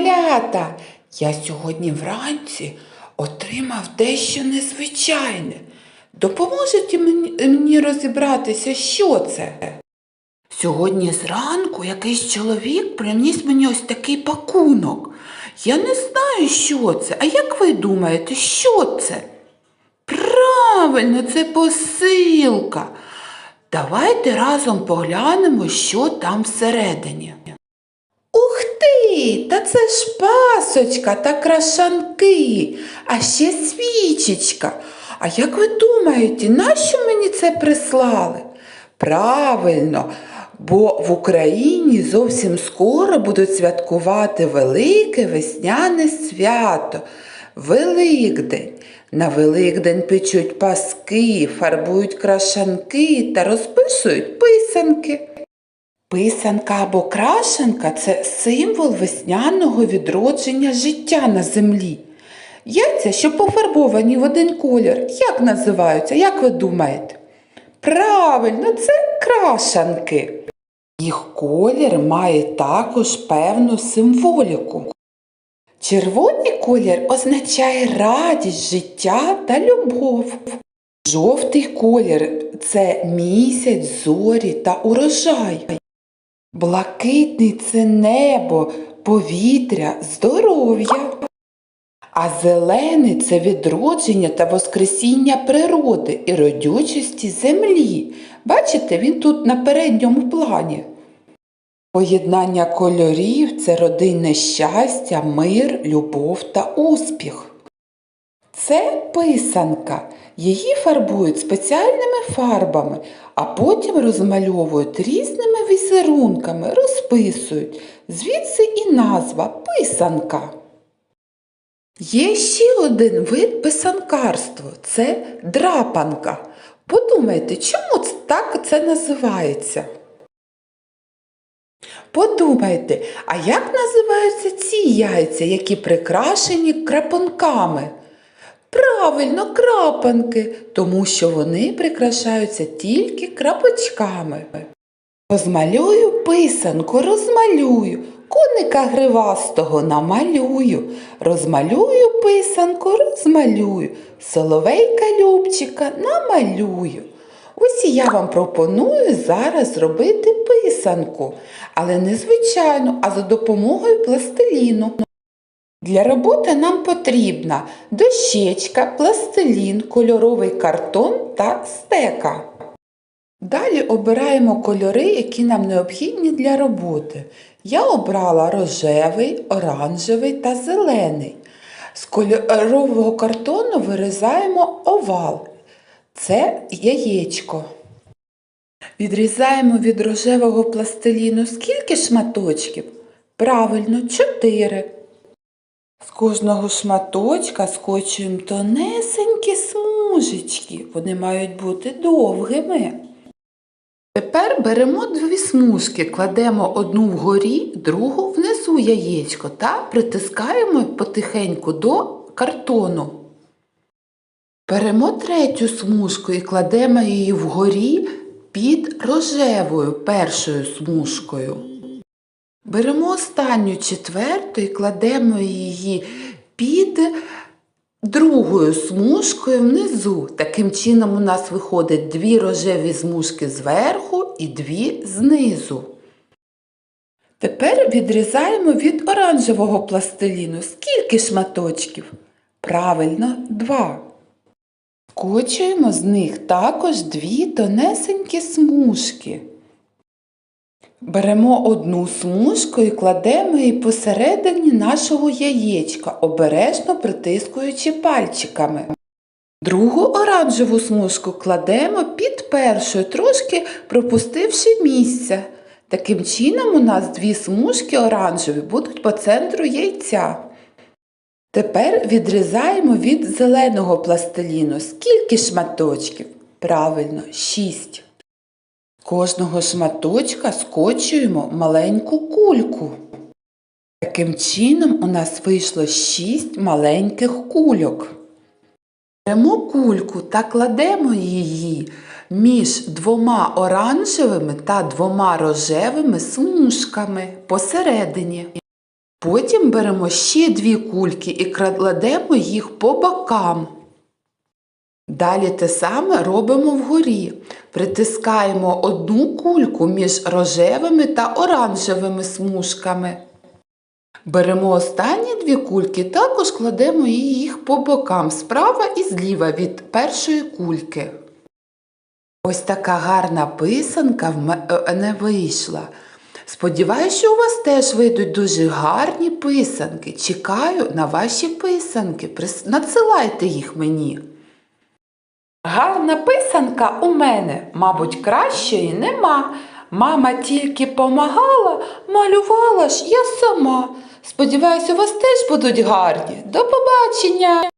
малята! Я сьогодні вранці отримав дещо незвичайне. Допоможете мені, розібратися, що це? Сьогодні зранку якийсь чоловік приніс мені ось такий пакунок. Я не знаю, що це. А як ви думаєте, що це? Правильно, це посилка. Давайте разом поглянемо, що там всередині. Та це ж пасочка та крашанки, а ще свічечка. А як ви думаєте, нащо мені це прислали? Правильно, бо в Україні зовсім скоро будуть святкувати велике весняне свято Великдень. На Великдень печуть паски, фарбують крашанки та розписують писанки. Писанка або крашенка це символ весняного відродження життя на землі. Яйця, що пофарбовані в один колір, як називаються, як ви думаєте? Правильно, це крашанки. Їх колір має також певну символіку. Червоний колір означає радість, життя та любов. Жовтий колір це місяць, зорі та урожай. Блакитний це небо, повітря, здоров'я. А зелений це відродження та воскресіння природи і родючості землі. Бачите, він тут на передньому плані. Поєднання кольорів це родинне щастя, мир, любов та успіх. Це писанка. Її фарбують спеціальними фарбами, а потім розмальовують різними візерунками, розписують. Звідси і назва писанка. Є ще один вид писанкарства це драпанка. Подумайте, чому так це називається? Подумайте, а як називаються ці яйця, які прикрашені крапанками? Правильно, крапанки, тому що вони прикрашаються тільки крапочками. Розмалюю писанку, розмалюю, коника гривастого намалюю, розмалюю писанку, розмалюю, соловейка Любчика намалюю. Ось і я вам пропоную зараз зробити писанку, але не звичайну, а за допомогою пластиліну. Для роботи нам потрібна дощечка, пластилін, кольоровий картон та стека. Далі обираємо кольори, які нам необхідні для роботи. Я обрала рожевий, оранжевий та зелений. З кольорового картону вирізаємо овал. Це яєчко. Відрізаємо від рожевого пластиліну скільки шматочків? Правильно, 4. З кожного шматочка скочуємо тонесенькі смужечки. Вони мають бути довгими. Тепер беремо дві смужки, кладемо одну вгорі, другу внизу яєчко та притискаємо потихеньку до картону. Беремо третю смужку і кладемо її вгорі під рожевою першою смужкою. Беремо останню четверту і кладемо її під другою смужкою внизу. Таким чином у нас виходить дві рожеві смужки зверху і дві знизу. Тепер відрізаємо від оранжевого пластиліну. Скільки шматочків? Правильно, два. Скочуємо з них також дві тонесенькі смужки. Беремо одну смужку і кладемо її посередині нашого яєчка, обережно притискуючи пальчиками. Другу оранжеву смужку кладемо під першою, трошки пропустивши місце. Таким чином у нас дві смужки оранжеві будуть по центру яйця. Тепер відрізаємо від зеленого пластиліну. Скільки шматочків? Правильно, 6. Кожного шматочка скочуємо маленьку кульку. Таким чином у нас вийшло 6 маленьких кульок. Беремо кульку та кладемо її між двома оранжевими та двома рожевими смужками посередині. Потім беремо ще дві кульки і кладемо їх по бокам. Далі те саме робимо вгорі. Притискаємо одну кульку між рожевими та оранжевими смужками. Беремо останні дві кульки, також кладемо їх по бокам справа і зліва від першої кульки. Ось така гарна писанка в мене вийшла. Сподіваюсь, що у вас теж вийдуть дуже гарні писанки. Чекаю на ваші писанки. Надсилайте їх мені. Гарна писанка у мене, мабуть, кращої нема. Мама тільки помагала, малювала ж я сама. Сподіваюсь, у вас теж будуть гарні. До побачення!